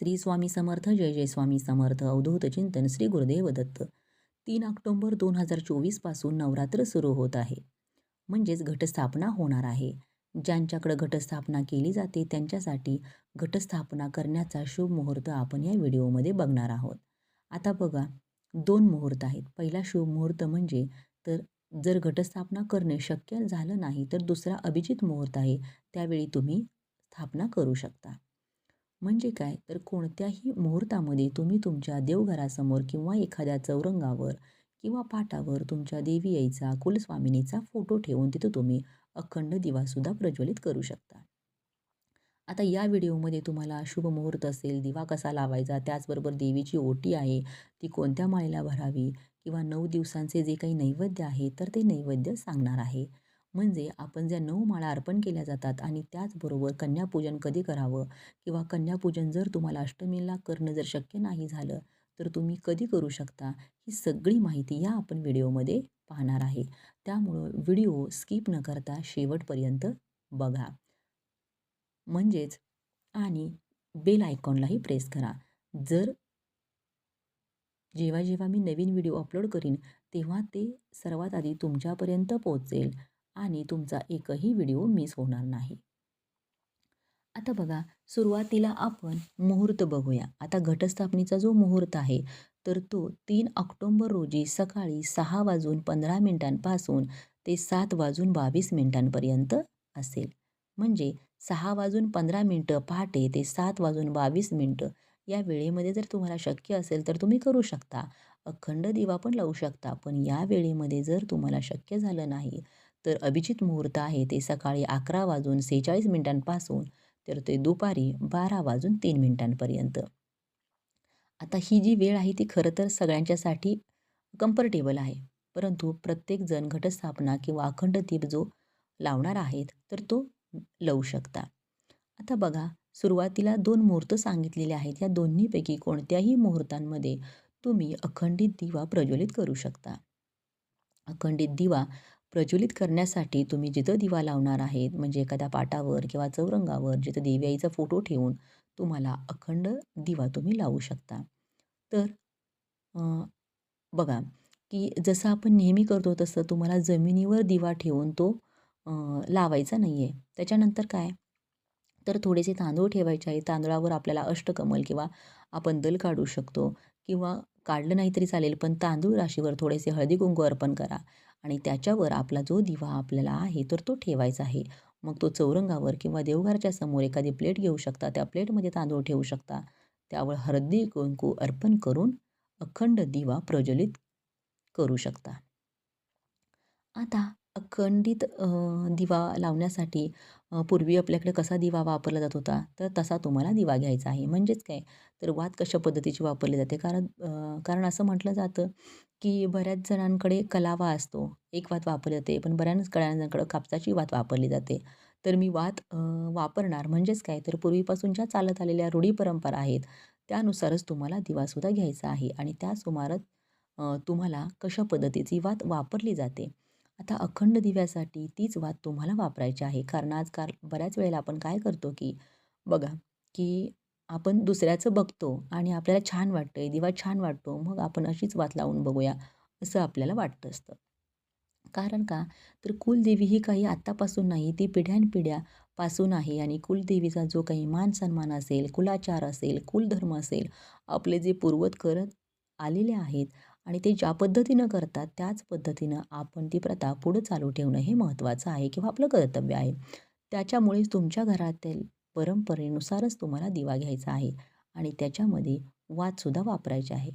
श्री स्वामी समर्थ जय जय स्वामी समर्थ. अवधूत चिंतन श्री गुरुदेव दत्त. तीन ऑक्टोंबर दोन हजार चोवीसपासून नवरात्र सुरू होत आहे. म्हणजेच घटस्थापना होणार आहे. ज्यांच्याकडं घटस्थापना केली जाते त्यांच्यासाठी घटस्थापना करण्याचा शुभ मुहूर्त आपण या व्हिडिओमध्ये बघणार आहोत. आता बघा दोन मुहूर्त आहेत. पहिला शुभ मुहूर्त म्हणजे तर जर घटस्थापना करणे शक्य झालं नाही तर दुसरा अभिजित मुहूर्त आहे. त्यावेळी तुम्ही स्थापना करू शकता. म्हणजे काय? तर कोणत्याही मुहूर्तामध्ये तुम्ही तुमच्या देवघरासमोर किंवा एखाद्या चौरंगावर किंवा पाटावर तुमच्या देवी आईचा कुलस्वामिनीचा फोटो ठेवून तिथं तुम्ही अखंड दिवासुद्धा प्रज्वलित करू शकता. आता या व्हिडिओमध्ये तुम्हाला शुभ मुहूर्त असेल दिवा कसा लावायचा त्याचबरोबर देवीची ओटी आहे ती कोणत्या माळेला भरावी किंवा नऊ दिवसांचे जे काही नैवेद्य आहे तर ते नैवेद्य सांगणार आहे. म्हणजे आपण ज्या नऊ माळा अर्पण केल्या जातात आणि त्याचबरोबर कन्यापूजन कधी करावं किंवा कन्यापूजन जर तुम्हाला अष्टमीला करणं जर शक्य नाही झालं तर तुम्ही कधी करू शकता? ही सगळी माहिती या आपण व्हिडिओमध्ये पाहणार आहे. त्यामुळं व्हिडिओ स्किप न करता शेवटपर्यंत बघा. म्हणजेच आणि बेल आयकॉनलाही प्रेस करा. जर जेव्हा जेव्हा मी नवीन व्हिडिओ अपलोड करीन तेव्हा ते सर्वात आधी तुमच्यापर्यंत पोहोचेल. आणि तुमचा एकही व्हिडिओ मिस होणार नाही. आता बघा सुरुवातीला आपण मुहूर्त बघूया. आता घटस्थापनेचा जो मुहूर्त आहे तर तो तीन ऑक्टोंबर रोजी सकाळी सहा वाजून पंधरा मिनिटांपासून ते सात वाजून बावीस मिनिटांपर्यंत असेल. म्हणजे सहा वाजून पंधरा मिनटं पहाटे ते सात वाजून बावीस मिनटं. या वेळेमध्ये जर तुम्हाला शक्य असेल तर तुम्ही करू शकता. अखंड दिवा पण लावू शकता पण या वेळेमध्ये जर तुम्हाला शक्य झालं नाही तर अभिजित मुहूर्त आहे ते सकाळी अकरा वाजून सेहेचाळीस मिनिटांपासून तर ते दुपारी बारा वाजून तीन मिनिटांपर्यंत. आता ही जी वेळ आहे ती खरं तर सगळ्यांच्यासाठी कम्फर्टेबल आहे. परंतु प्रत्येकजण घटस्थापना किंवा अखंड दीप जो लावणार आहेत तर तो लावू शकता. आता बघा सुरुवातीला दोन मुहूर्त सांगितलेले आहेत. या दोन्हीपैकी कोणत्याही मुहूर्तांमध्ये तुम्ही अखंडित दिवा प्रज्वलित करू शकता. अखंडित दिवा प्रज्वलित करण्यासाठी तुम्ही जिथं दिवा लावणार आहेत म्हणजे एखाद्या पाटावर किंवा चौरंगावर जिथं देवी आईचा फोटो ठेवून तुम्हाला अखंड दिवा तुम्ही लावू शकता. तर बघा की जसं आपण नेहमी करतो तसं तुम्हाला जमिनीवर दिवा ठेवून तो लावायचा नाही आहे त्याच्यानंतर काय? तर थोडेसे तांदूळ ठेवायचे आहे तांदळावर आपल्याला अष्टकमल किंवा आपण दल काढू शकतो किंवा काढलं नाही तरी चालेल पण तांदूळ राशीवर थोडेसे हळदी कुंकू अर्पण करा. आणि त्याच्यावर आपला जो दिवा आपल्याला आहे तर तो ठेवायचा आहे. मग तो चौरंगावर किंवा देवघराच्या समोर एखादी प्लेट घेऊ शकता. त्या प्लेटमध्ये तांदूळ ठेवू शकता. त्यावर हळदी कुंकू अर्पण करून अखंड दिवा प्रज्वलित करू शकता. आता अखंडित दिवा लावण्यासाठी पूर्वी आपल्याकडे कसा दिवा वापरला जात होता तर तसा तुम्हाला दिवा घ्यायचा आहे. म्हणजेच काय? तर वात कशा पद्धतीची वापरली जाते? कारण कारण असं म्हटलं जातं की बऱ्याच जणांकडे कलावा असतो एक वात वापरली जाते पण बऱ्याच कळ्यांकडं कापसाची वात वापरली जाते. तर मी वात वापरणार. म्हणजेच काय? तर पूर्वीपासून ज्या चालत आलेल्या रूढी परंपरा आहेत त्यानुसारच तुम्हाला दिवासुद्धा घ्यायचा आहे. आणि त्या सुमारात तुम्हाला कशा पद्धतीची वात वापरली जाते? आता अखंड दिव्यासाठी तीच वात तुम्हाला वापरायची आहे. कारण आजकाल बऱ्याच वेळेला आपण काय करतो की बघा की आपण दुसऱ्याचं बघतो आणि आपल्याला छान वाटतं आहे दिवा छान वाटतो मग आपण अशीच वात लावून बघूया असं आपल्याला वाटतं असतं. कारण का? तर कुलदेवी ही काही आत्तापासून नाही ती पिढ्यानपिढ्यापासून आहे आणि कुलदेवीचा जो काही मान सन्मान असेल कुलाचार असेल कुलधर्म असेल आपले जे पूर्वत करत आलेले आहेत आणि ते ज्या पद्धतीनं करतात त्याच पद्धतीनं आपण ती प्रथा पुढं चालू ठेवणं हे महत्त्वाचं आहे किंवा आपलं कर्तव्य आहे. त्याच्यामुळेच तुमच्या घरातील परंपरेनुसारच तुम्हाला दिवा घ्यायचा आहे आणि त्याच्यामध्ये वातसुद्धा वापरायचे आहे.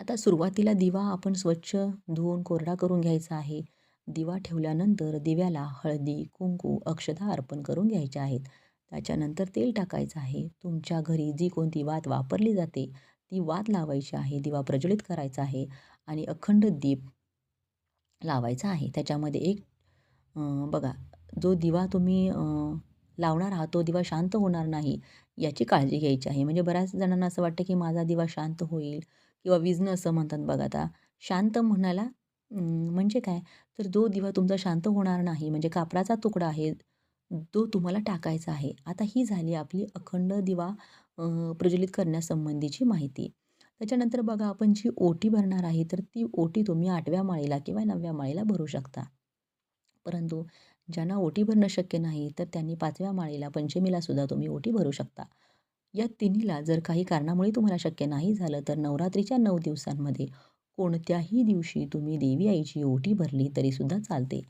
आता सुरुवातीला दिवा आपण स्वच्छ धुवून कोरडा करून घ्यायचा आहे. दिवा ठेवल्यानंतर दिव्याला हळदी कुंकू अक्षता अर्पण करून घ्यायच्या आहेत. त्याच्यानंतर तेल टाकायचं आहे. तुमच्या घरी जी कोणती वात वापरली जाते ती वाद लावायची आहे दिवा प्रज्वलित करायचा आहे आणि अखंड दीप लावायचा आहे. त्याच्यामध्ये एक बघा जो दिवा तुम्ही लावणार आहात तो दिवा शांत होणार नाही याची काळजी घ्यायची आहे. म्हणजे बऱ्याच जणांना असं वाटतं की माझा दिवा शांत होईल किंवा विजणं असं म्हणतात बघा आता. शांत म्हणायला म्हणजे काय? तर जो दिवा तुमचा शांत होणार नाही म्हणजे कापडाचा तुकडा आहे तो तुम्हाला टाकायचा आहे. आता ही झाली आपली अखंड दिवा प्रज्वलित करण्यासंबंधीची माहिती. त्याच्यानंतर बघा आपण जी ओटी भरणार आहे, तर ती ओटी तुम्ही आठव्या माळीला किंवा नवव्या माळीला भरू शकता. परंतु ज्यांना ओटी भरणं शक्य नाही, तर त्यांनी पाचव्या माळीला पंचमीला सुद्धा तुम्ही ओटी भरू शकता. या तिन्हीला जर काही कारणामुळे तुम्हाला शक्य नाही झालं, तर नवरात्रीच्या नऊ दिवसांमध्ये कोणत्याही दिवशी तुम्ही देवी आईची ओटी भरली तरीसुद्धा चालते.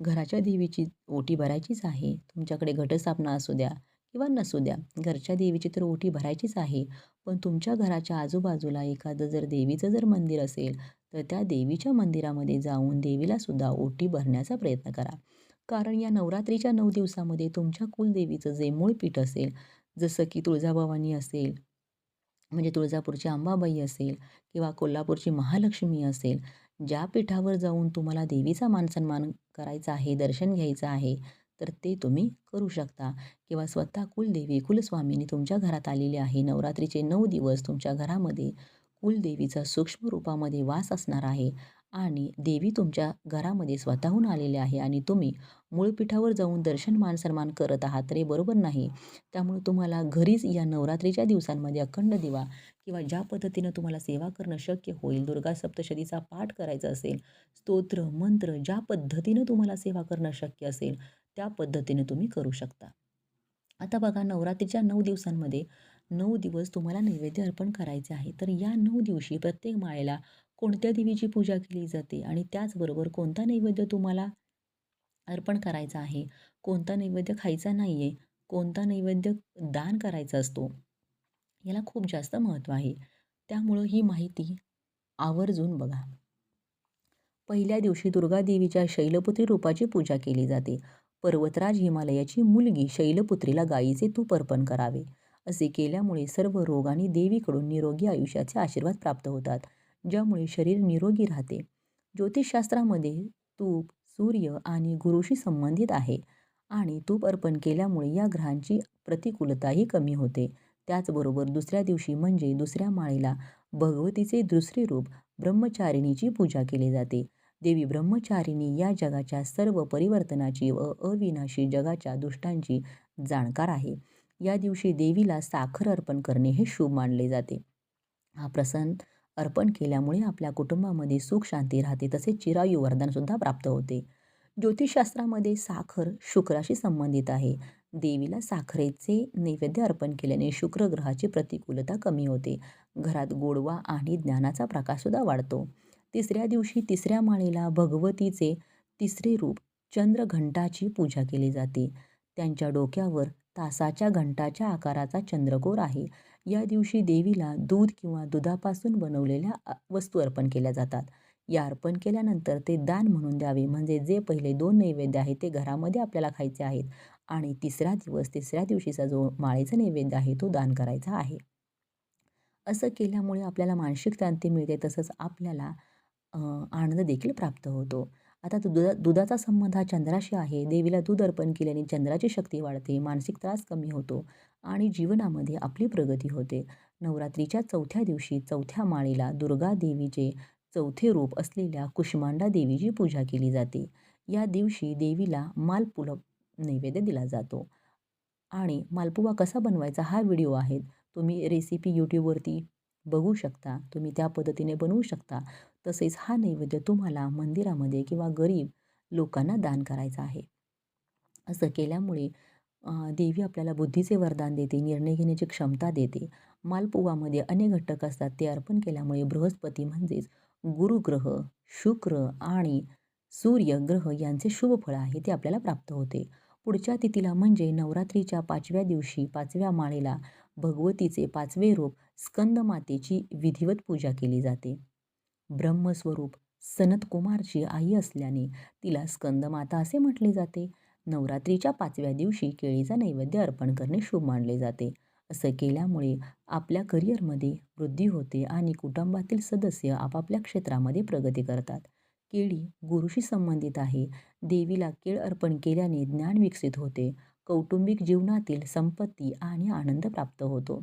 घराच्या देवीची ओटी भरायचीच आहे. तुमच्याकडे घटस्थापना असू द्या किंवा नसू द्या. घरच्या देवीची तर ओटी भरायचीच आहे. पण तुमच्या घराच्या आजूबाजूला एखादं जर देवीचं जर मंदिर असेल, तर त्या देवीच्या मंदिरामध्ये जाऊन देवीलासुद्धा ओटी भरण्याचा प्रयत्न करा. कारण या नवरात्रीच्या नऊ दिवसामध्ये तुमच्या कुलदेवीचं जे मूळ पीठ असेल, जसं की तुळजाभवानी असेल, म्हणजे तुळजापूरची अंबाबाई असेल किंवा कोल्हापूरची महालक्ष्मी असेल, ज्या पीठावर जाऊन तुम्हाला देवीचा मान-सन्मान करायचा आहे, दर्शन घ्यायचं आहे, तर ते तुम्ही करू शकता. किंवा स्वतः कुलदेवी, कुलस्वामीनी तुमच्या घरात आलेली आहे. नवरात्रीचे नऊ दिवस तुमच्या घरामध्ये कुलदेवीचा सूक्ष्म रूपामध्ये वास असणार आहे आणि देवी तुमच्या घरामध्ये स्वतःहून आलेली आहे आणि तुम्ही मूळपीठावर जाऊन दर्शन, मान-सन्मान करत आहात, तर हे बरोबर नाही. त्यामुळे तुम्हाला घरीच या नवरात्रीच्या दिवसांमध्ये अखंड दिवा किंवा ज्या पद्धतीनं तुम्हाला सेवा करणं शक्य होईल, दुर्गा सप्तशतीचा पाठ करायचा असेल, स्तोत्र, मंत्र ज्या पद्धतीनं तुम्हाला सेवा करणं शक्य असेल, त्या पद्धतीने तुम्ही करू शकता. आता बघा नवरात्रीच्या नऊ दिवसांमध्ये नऊ दिवस तुम्हाला नैवेद्य अर्पण करायचे आहे. तर या नऊ दिवशी प्रत्येक माळेला कोणत्या देवीची पूजा केली जाते आणि त्याचबरोबर कोणता नैवेद्य तुम्हाला अर्पण करायचा आहे, कोणता नैवेद्य खायचा नाही आहे, कोणता नैवेद्य दान करायचा असतो, याला खूप जास्त महत्त्व आहे. त्यामुळं ही माहिती आवर्जून बघा. पहिल्या दिवशी दुर्गादेवीच्या शैलपुत्री रूपाची पूजा केली जाते. पर्वतराज हिमालयाची मुलगी शैलपुत्रीला गायीचे तूप अर्पण करावे. असे केल्यामुळे सर्व रोग आणि देवीकडून निरोगी आयुष्याचे आशीर्वाद प्राप्त होतात, ज्यामुळे शरीर निरोगी राहते. ज्योतिषशास्त्रामध्ये तूप सूर्य आणि गुरुशी संबंधित आहे आणि तूप अर्पण केल्यामुळे या ग्रहांची प्रतिकूलताही कमी होते. त्याचबरोबर दुसऱ्या दिवशी म्हणजे दुसऱ्या माळेला भगवतीचे दुसरे रूप ब्रह्मचारिणीची पूजा केली जाते. देवी ब्रह्मचारिणी या जगाच्या सर्व परिवर्तनाची व अविनाशी जगाच्या दुष्टांची जाणकार आहे. या दिवशी देवीला साखर अर्पण करणे हे शुभ मानले जाते. हा प्रसन्न अर्पण केल्यामुळे आपल्या कुटुंबामध्ये सुख शांती राहते तसेच चिरायू वरदानसुद्धा प्राप्त होते. ज्योतिषशास्त्रामध्ये साखर शुक्राशी संबंधित आहे. देवीला साखरेचे नैवेद्य अर्पण केल्याने शुक्रग्रहाची प्रतिकूलता कमी होते. घरात गोडवा आणि ज्ञानाचा प्रकाशसुद्धा वाढतो. तिसऱ्या दिवशी तिसऱ्या माळेला भगवतीचे तिसरे रूप चंद्रघंटाची पूजा केली जाते. त्यांच्या डोक्यावर तासाच्या घंटाच्या आकाराचा चंद्रकोर आहे. या दिवशी देवीला दूध किंवा दुधापासून बनवलेल्या वस्तू अर्पण केल्या जातात. या अर्पण केल्यानंतर ते दान म्हणून द्यावे. म्हणजे जे पहिले दोन नैवेद्य आहेत ते घरामध्ये आपल्याला खायचे आहेत आणि तिसरा दिवस, तिसऱ्या दिवशीचा जो माळेचा नैवेद्य आहे तो दान करायचा आहे. असं केल्यामुळे आपल्याला मानसिक शांती मिळते तसंच आपल्याला आनंद देखील प्राप्त होतो. आता दुधा दुधाचा संबंध हा चंद्राशी आहे. देवीला दूध अर्पण केल्याने चंद्राची शक्ती वाढते, मानसिक त्रास कमी होतो आणि जीवनामध्ये आपली प्रगती होते. नवरात्रीच्या चौथ्या दिवशी चौथ्या माळेला दुर्गा देवीचे चौथे रूप असलेल्या कुष्मांडा देवीची पूजा केली जाते. या दिवशी देवीला मालपुवा नैवेद्य दिला जातो आणि मालपुवा कसा बनवायचा हा व्हिडिओ आहे. तुम्ही रेसिपी यूट्यूबवरती बघू शकता. तुम्ही त्या पद्धतीने बनवू शकता. तसेच हा नैवेद्य तुम्हाला मंदिरामध्ये किंवा गरीब लोकांना दान करायचा आहे. असं केल्यामुळे देवी आपल्याला बुद्धीचे वरदान देते, निर्णय घेण्याची क्षमता देते. मालपुवामध्ये अनेक घटक असतात. ते अर्पण केल्यामुळे बृहस्पती म्हणजेच गुरुग्रह, शुक्र आणि सूर्य ग्रह यांचे शुभ फळ आहे ते आपल्याला प्राप्त होते. पुढच्या तिथीला म्हणजे नवरात्रीच्या पाचव्या दिवशी पाचव्या माळेला भगवतीचे पाचवे रूप स्कंदमातेची विधिवत पूजा केली जाते. ब्रह्मस्वरूप सनतकुमारची आई असल्याने तिला स्कंदमाता असे म्हटले जाते. नवरात्रीच्या पाचव्या दिवशी केळीचा नैवेद्य अर्पण करणे शुभ मानले जाते. असं केल्यामुळे आपल्या करिअरमध्ये वृद्धी होते आणि कुटुंबातील सदस्य आपापल्या क्षेत्रामध्ये प्रगती करतात. केळी गुरुशी संबंधित आहे. देवीला केळ अर्पण केल्याने ज्ञान विकसित होते. कौटुंबिक जीवनातील संपत्ती आणि आनंद प्राप्त होतो.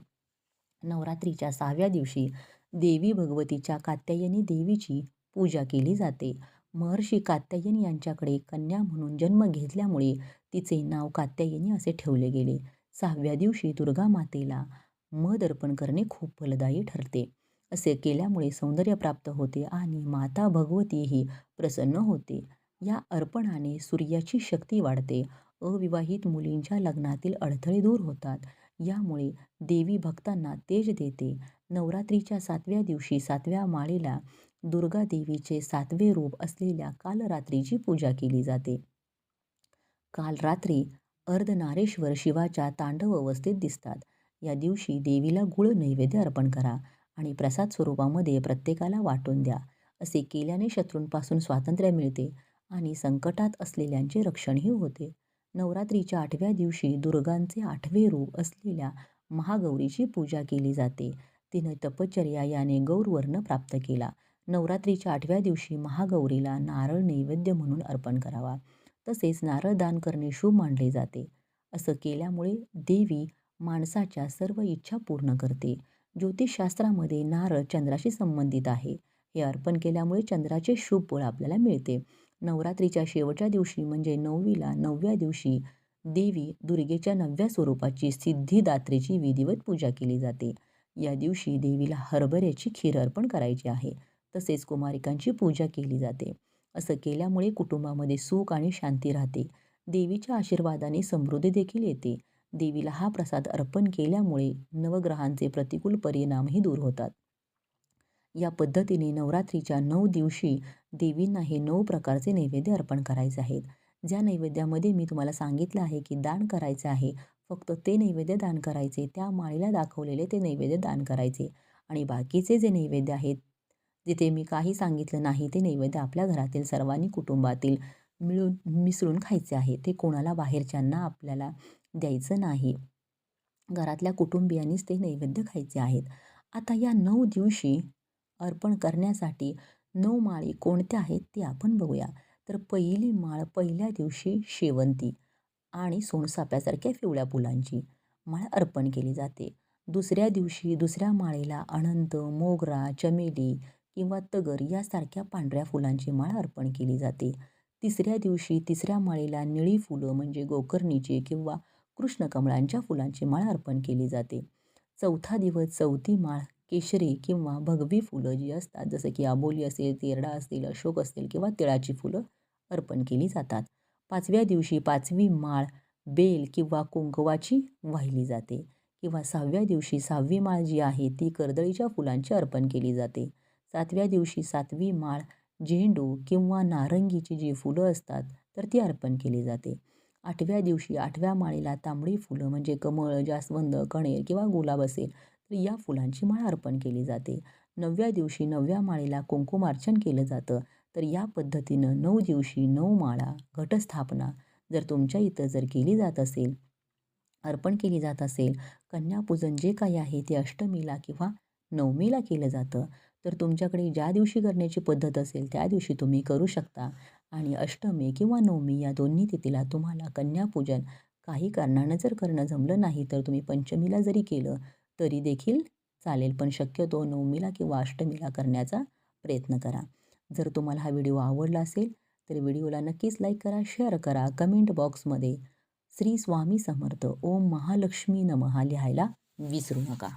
नवरात्रीच्या सहाव्या दिवशी देवी भगवतीच्या कात्यायनी देवीची पूजा केली जाते. महर्षी कात्यायनी यांच्याकडे कन्या म्हणून जन्म घेतल्यामुळे तिचे नाव कात्यायनी असे ठेवले गेले. सहाव्या दिवशी दुर्गा मातेला मध अर्पण करणे खूप फलदायी ठरते. असे केल्यामुळे सौंदर्य प्राप्त होते आणि माता भगवतीही प्रसन्न होते. या अर्पणाने सूर्याची शक्ती वाढते. अविवाहित मुलींच्या लग्नातील अडथळे दूर होतात. यामुळे देवी भक्तांना तेज देते. नवरात्रीच्या सातव्या दिवशी सातव्या माळेला दुर्गा देवीचे सातवे रूप असलेल्या कालरात्रीची पूजा केली जाते. काल रात्री अर्धनारेश्वर शिवाच्या तांडव अवस्थेत दिसतात. या दिवशी देवीला गुळ नैवेद्य अर्पण करा आणि प्रसाद स्वरूपामध्ये प्रत्येकाला वाटून द्या असे केल्याने शत्रूंपासून स्वातंत्र्य मिळते आणि संकटात असलेल्यांचे रक्षणही होते. नवरात्रीच्या आठव्या दिवशी दुर्गांचे आठवे रूप असलेल्या महागौरीची पूजा केली जाते. तिने तपश्चर्या याने गौरवर्ण प्राप्त केला. नवरात्रीच्या आठव्या दिवशी महागौरीला नारळ नैवेद्य म्हणून अर्पण करावा. तसेच नारळ दान करणे शुभ मानले जाते. असं केल्यामुळे देवी माणसाच्या सर्व इच्छा पूर्ण करते. ज्योतिषशास्त्रामध्ये नारळ चंद्राशी संबंधित आहे. हे अर्पण केल्यामुळे चंद्राचे शुभ फळ आपल्याला मिळते. नवरात्रीच्या शेवटच्या दिवशी म्हणजे नववीला नवव्या दिवशी देवी दुर्गेच्या नवव्या स्वरूपाची सिद्धिदात्रीची विधिवत पूजा केली जाते. या दिवशी देवीला हरभऱ्याची खीर अर्पण करायची आहे. तसेच कुमारिकांची पूजा केली जाते. असं केल्यामुळे कुटुंबामध्ये सुख आणि शांती राहते. देवीच्या आशीर्वादाने समृद्धी देखील येते. देवीला हा प्रसाद अर्पण केल्यामुळे नवग्रहांचे प्रतिकूल परिणामही दूर होतात. या पद्धतीने नवरात्रीच्या नऊ दिवशी देवींना हे नऊ प्रकारचे नैवेद्य अर्पण करायचे आहेत. ज्या नैवेद्यामध्ये मी तुम्हाला सांगितलं आहे की दान करायचं आहे फक्त ते नैवेद्य दान करायचे. त्या माळीला दाखवलेले ते नैवेद्य दान करायचे. आणि बाकीचे जे नैवेद्य आहेत जिथे मी काही सांगितलं नाही ते नैवेद्य आपल्या घरातील सर्वांनी कुटुंबातील मिळून मिसळून खायचे आहे. ते कोणाला बाहेरच्यांना आपल्याला द्यायचं नाही. घरातल्या कुटुंबियांनीच ते नैवेद्य खायचे आहेत. आता या नऊ दिवशी अर्पण करण्यासाठी नऊ माळी कोणत्या आहेत ते आपण बघूया. तर पहिली माळ पहिल्या दिवशी शेवंती. आणि सोनसाप्यासारख्या पिवळ्या फुलांची माळ अर्पण केली जाते. दुसऱ्या दिवशी दुसऱ्या माळेला अनंत मोगरा चमेली किंवा तगर यासारख्या पांढऱ्या फुलांची माळ अर्पण केली जाते. तिसऱ्या दिवशी तिसऱ्या माळेला निळी फुलं म्हणजे गोकर्णीची किंवा कृष्णकमळांच्या फुलांची माळ अर्पण केली जाते. चौथा दिवस चौथी माळ केशरी किंवा भगवी फुलं जी असतात जसं की आबोली असेल तेरडा असतील अशोक असतील किंवा तिळाची फुलं अर्पण केली जातात. पाचव्या दिवशी पाचवी माळ बेल किंवा कुंकवाची वाहिली जाते किंवा सहाव्या दिवशी सहावी माळ जी आहे ती कर्दळीच्या फुलांची अर्पण केली जाते. सातव्या दिवशी सातवी माळ झेंडू किंवा नारंगीची जी फुलं असतात तर ती अर्पण केली जाते. आठव्या दिवशी आठव्या माळेला तांबडी फुलं म्हणजे कमळ जास्वंद कणेर किंवा गुलाब असेल तर या फुलांची माळ अर्पण केली जाते. नवव्या दिवशी नवव्या माळेला कुंकुमार्चन केलं जातं तर या पद्धतीनं नऊ दिवशी नऊ माळा घटस्थापना जर तुमच्या इथं जर केली जात असेल अर्पण केली जात असेल कन्यापूजन जे काही आहे ते अष्टमीला किंवा नवमीला केलं जातं तर तुमच्याकडे ज्या दिवशी करण्याची पद्धत असेल त्या दिवशी तुम्ही करू शकता. आणि अष्टमी किंवा नवमी या दोन्ही तिथीला तुम्हाला कन्यापूजन काही कारणानं जर करणं जमलं नाही तर तुम्ही पंचमीला जरी केलं तरी देखील चालेल. पण शक्यतो नवमीला किंवा अष्टमीला करण्याचा प्रयत्न करा. जर तुम्हाला हा व्हिडिओ आवडला असेल तर व्हिडिओला नक्कीच लाईक करा शेअर करा. कमेंट बॉक्समध्ये श्री स्वामी समर्थ ओम महालक्ष्मी नमहा लिहायला विसरू नका.